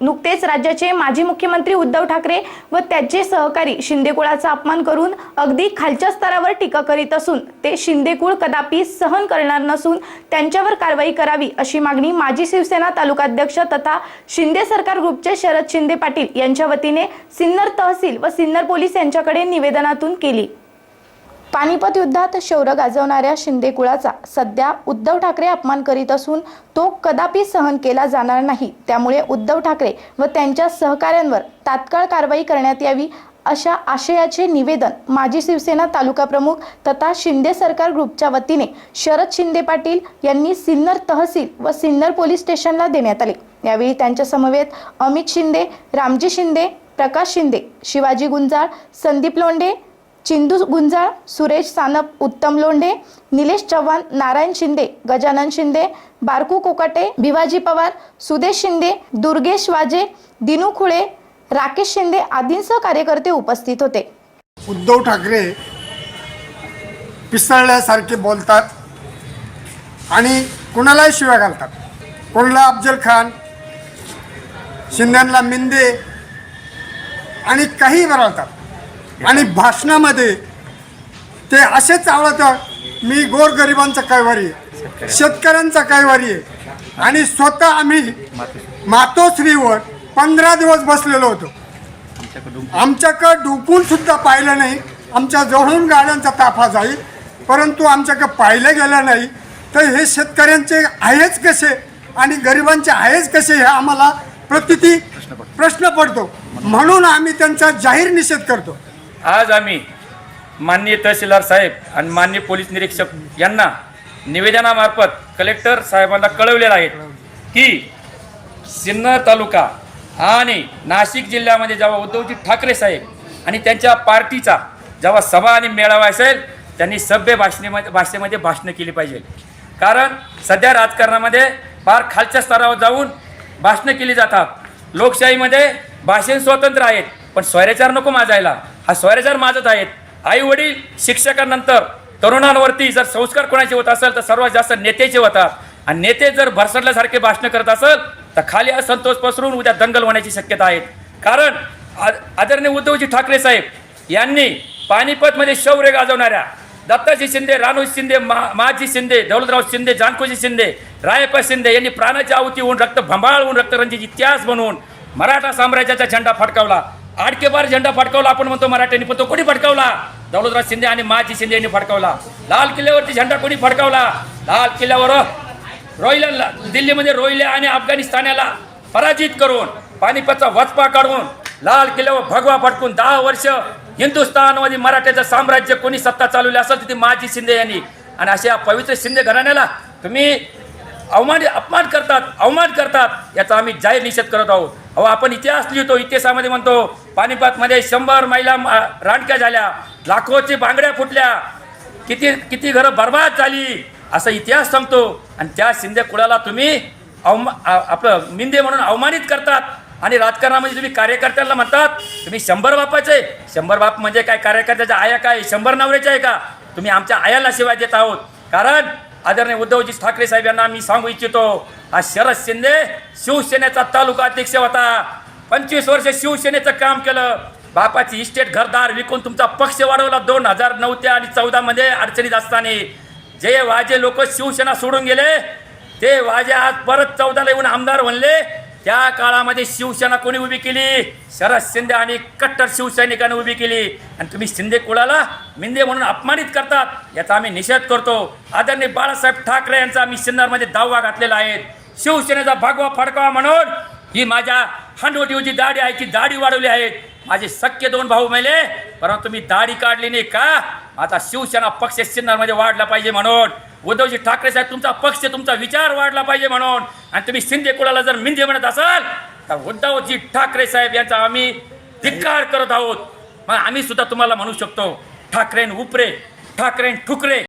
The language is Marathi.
नुकतेच राज्याचे माजी मुख्यमंत्री उद्धव ठाकरे व त्याचे सहकारी शिंदेकुळाचा अपमान करून अगदी खालच्या स्तरावर टीका करीत असून ते शिंदेकुळ कदापि सहन करणार नसून त्यांच्यावर कारवाई करावी अशी मागणी माजी शिवसेना तालुकाध्यक्ष तथा शिंदे सरकार ग्रुपचे शरद शिंदे पाटील यांच्या वतीने सिन्नर तहसील व सिन्नर पोलीस यांच्याकडे निवेदनातून केली. पानिपत युद्धात शौर्य गाजवणाऱ्या शिंदे कुळाचा सध्या उद्धव ठाकरे अपमान करीत असून तो कदापि सहन केला जाणार नाही. त्यामुळे उद्धव ठाकरे व त्यांच्या सहकाऱ्यांवर तात्काळ कारवाई करण्यात यावी अशा आशयाचे निवेदन माजी शिवसेना तालुका प्रमुख तथा शिंदे सरकार ग्रुपच्या वतीने शरद शिंदे पाटील यांनी सिन्नर तहसील व सिन्नर पोलीस स्टेशनला देण्यात आले. यावेळी त्यांच्या समवेत अमित शिंदे रामजी शिंदे प्रकाश शिंदे शिवाजी गुंजाळ संदीप लोंढे चिंदू गुंजाळ सुरेश सानप उत्तम लोंढे निलेश चव्हाण नारायण शिंदे गजानन शिंदे बारकू कोकाटे भिवाजी पवार सुदेश शिंदे दुर्गेश वाजे दिनू खुळे राकेश शिंदे आदींसह कार्यकर्ते उपस्थित होते. उद्धव ठाकरे पिसळल्यासारखे बोलतात आणि कुणालाही शिव्या घालतात. कोणाला अफजल खान शिंद्यांना मिंदे आणि काही बनवतात. आणि भाषणामध्ये ते असेच आवडतं मी गोरगरिबांचा कैवारी आहे शेतकऱ्यांचा कैवारी आहे. आणि स्वतः आम्ही मातोश्रीवर पंधरा दिवस बसलेलो होतो. आमच्याकडं डुकून सुद्धा पाहिलं नाही. आमच्या जवळून गाड्यांचा ताफा जाईल परंतु आमच्याकडे पाहिलं गेलं नाही. तर हे शेतकऱ्यांचे आहेच कसे आणि गरिबांचे आहेच कसे हे आम्हाला प्रतिती प्रश्न पडतो. म्हणून आम्ही त्यांचा जाहीर निषेध करतो. आज आम्ही माननीय तहसीलदार साहेब आणि माननीय पोलीस निरीक्षक यांना निवेदनामार्फत कलेक्टर साहेबांना कळवलेलं आहे की सिन्नर तालुका आणि नाशिक जिल्ह्यामध्ये जेव्हा उद्धवजी ठाकरे साहेब आणि त्यांच्या पार्टीचा जेव्हा सभा आणि मेळावा असेल त्यांनी सभ्य भाषणेमध्ये भाषेमध्ये भाषणं केली पाहिजे. कारण सध्या राजकारणामध्ये फार खालच्या स्तरावर जाऊन भाषणं केली जातात. लोकशाहीमध्ये भाषण स्वतंत्र आहेत पण स्वैराचार नको माजायला. हा स्वैराचार माजत आहेत आई वडील शिक्षकांनंतर तरुणांवरती जर संस्कार कोणाचे होत असेल तर सर्वात जास्त नेत्याचे होतात. आणि नेते जर भरसडल्यासारखे भाषणं करत असेल तर खाली असंतोष पसरून उद्या दंगल होण्याची शक्यता आहे. कारण आदरणीय उद्धवजी ठाकरे साहेब यांनी पानिपतमध्ये शौर्य गाजवणाऱ्या दत्ताजी शिंदे रानू शिंदे मा माजी शिंदे दौलतराव शिंदे जानकोजी शिंदे रायप्पा शिंदे यांनी प्राणाची आहुती होऊन रक्त भंबाळून रक्तरंजित इतिहास बनवून मराठा साम्राज्याचा झेंडा फडकावला. आडकेबार झेंडा फडकावला आपण म्हणतो मराठ्यांनी पण तो कोणी फडकावला? दौलतराज शिंदे आणि माजी शिंदे यांनी फडकावला. लाल किल्ल्यावरती झेंडा कोणी फडकावला? लाल किल्ल्यावर रोहिल्या दिल्लीमध्ये रोहिल्या आणि अफगाणिस्तानाला पराजित करून पानिपतचा वचपा काढून लाल किल्ल्यावर भगवा फटकून दहा वर्ष हिंदुस्थानमध्ये मराठ्याचं साम्राज्य कोणी सत्ता चालवली असेल तिथे माजी शिंदे यांनी. आणि अशा पवित्र शिंदे घराण्याला तुम्ही अवमान अपमान करतात अवमान करतात याचा आम्ही जाहीर निषेध करत आहोत. अहो आपण इतिहास लिहितो इतिहासामध्ये म्हणतो पानिपतमध्ये शंभर महिला रानक्या रांडक्या झाल्या. लाखोची बांगड्या फुटल्या. किती किती घरं बर्बाद झाली असा इतिहास सांगतो. आणि त्या शिंदे कुळाला तुम्ही अवमा आपलं मिंदे म्हणून अवमानित करतात. आणि राजकारणामध्ये तुम्ही कार्यकर्त्याला म्हणतात तुम्ही शंभर बापाचे शंभर बाप म्हणजे काय? कार्यकर्त्याच्या आया काय? शंभर नवऱ्याच्या आहे का? तुम्ही आमच्या आयाला शिवाय देत आहोत. कारण आदरणीय उद्धवजी ठाकरे साहेब यांना मी सांगू इच्छितो हा शरद शिंदे शिवसेनेचा तालुका अध्यक्ष होता. पंचवीस वर्ष शिवसेनेचं काम केलं. बापाची इस्टेट घरदार विकून तुमचा पक्ष वाढवला दोन हजार नऊ ते आणि चौदामध्ये अडचणीत असताना. जे वाजे लोक शिवसेना सोडून गेले ते वाजे आज परत चौदाला येऊन आमदार बनले. त्या काळामध्ये शिवसेना कोणी उभी केली? शरद शिंदे आणि कट्टर शिवसैनिकांनी उभी केली. आणि तुम्ही शिंदे कुळाला मिंदे म्हणून अपमानित करतात याचा आम्ही निषेध करतो. आदरणीय बाळासाहेब ठाकरे यांचा आम्ही सिन्नरमध्ये दावा घातलेला आहे. शिवसेनेचा भागवा फडकावा म्हणून ही माझ्या हांडवटीवरची दाढी आहे ती दाढी वाढवली आहे? माझे सख्य दोन भाऊ मेले परंतु मी दाढी काढली नाही का? आता शिवसेना पक्ष सिन्नरमध्ये वाढला पाहिजे म्हणून. उद्धवजी ठाकरे साहेब तुमचा पक्ष तुमचा विचार वाढला पाहिजे म्हणून. आणि तुम्ही शिंदे कुळाला जर मिंदे म्हणत असाल तर उद्धवजी ठाकरे साहेब यांचा आम्ही धिक्कार करत आहोत. मग आम्ही सुद्धा तुम्हाला म्हणू शकतो ठाकरेन उपरे ठाकरेन ठुकरे.